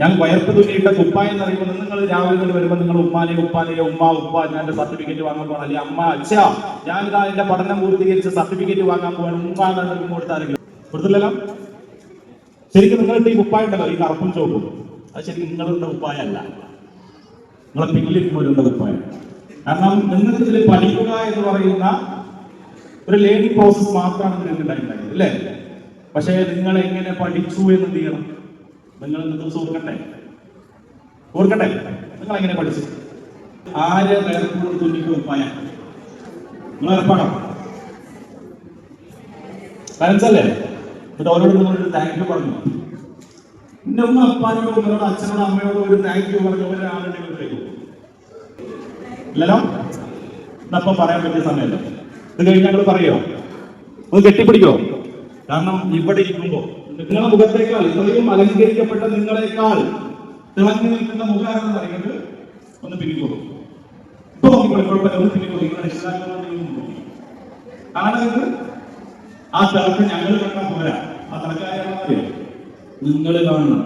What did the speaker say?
ഞാൻ വയർപ്പ് തുന്നിയിട്ട കുപ്പായം എന്ന് പറയുമ്പോൾ നിങ്ങൾ രാവിലെ തന്നെ വരുമ്പോൾ നിങ്ങൾ ഉമ്മാനെ ഉപ്പാനെ ഉമ്മ ഉപ്പ ഞാൻ എന്റെ സർട്ടിഫിക്കറ്റ് വാങ്ങാൻ പോകണം. അല്ലെങ്കിൽ അമ്മ അച്ഛ ഞാൻ ഇതാ എന്റെ പഠനം പൂർത്തീകരിച്ച് സർട്ടിഫിക്കറ്റ് വാങ്ങാൻ പോകണം ഉമ്മ എന്നു കൊടുത്താരെങ്കിലും കൊടുത്തില്ലല്ലോ? ശരിക്കും നിങ്ങളുടെ ഈ ഉപ്പായ ഉണ്ടല്ലോ ഈ കറുപ്പും ചോപ്പും അത് ശരിക്കും നിങ്ങളുടെ കുപ്പായല്ല നിങ്ങളെ പിന്നിലേക്ക് പോലുള്ള കുപ്പായം. കാരണം നിങ്ങൾക്ക് ഇതിൽ പഠിക്കുക എന്ന് പറയുന്ന ഒരു ലേണിംഗ് പ്രോസസ് മാത്രമാണ് നിങ്ങൾക്ക് ഉണ്ടായിട്ടുണ്ടായത് അല്ലേ? പക്ഷേ നിങ്ങൾ എങ്ങനെ പഠിച്ചു എന്ന് തീരണം. നിങ്ങൾ ദിവസം ഓർക്കട്ടെ ഓർക്കട്ടെ നിങ്ങൾ എങ്ങനെ പഠിച്ചു? ആര് വേർപ്പൂർ തുന്നിക്ക് കുപ്പായ നിങ്ങൾ ഏർപ്പാടോ പാരൻസ് അല്ലേ? എന്നിട്ട് അവരോട് താങ്ക് യു പറഞ്ഞു. എന്റെ ഉമ്മ അപ്പാനോട് നിങ്ങളോട് അച്ഛനോട് അമ്മയോട് ഒരു താങ്ക് യു പറഞ്ഞു ഒരാളുടെ വീട്ടിലേക്ക് ഇല്ലല്ലോ? ഇന്നപ്പം പറയാൻ പറ്റിയ സമയമല്ല. ഇത് കഴിഞ്ഞ് ഞങ്ങൾ പറയോ ഒന്ന് കെട്ടിപ്പിടിക്കോ കാരണം ഇവിടെ ഇരിക്കുമ്പോൾ നിങ്ങളുടെ മുഖത്തേക്കാൾ ഇത്രയും അലങ്കരിക്കപ്പെട്ട നിങ്ങളെക്കാൾ തിളങ്ങി നിൽക്കുന്ന മുഖം പറയുന്നത് ഒന്ന് പിന്നിക്കോളൂ ഇപ്പൊ നോക്കിക്കോളൂ ഒന്ന് പിന്നിക്കോളൂ നിങ്ങളുടെ രക്ഷിതാക്കളോട് കാരണം ആ തിളക്കം ഞങ്ങൾ കണ്ടാൽ പോരാ. ആ തിളക്കായ നിങ്ങൾ കാണണം.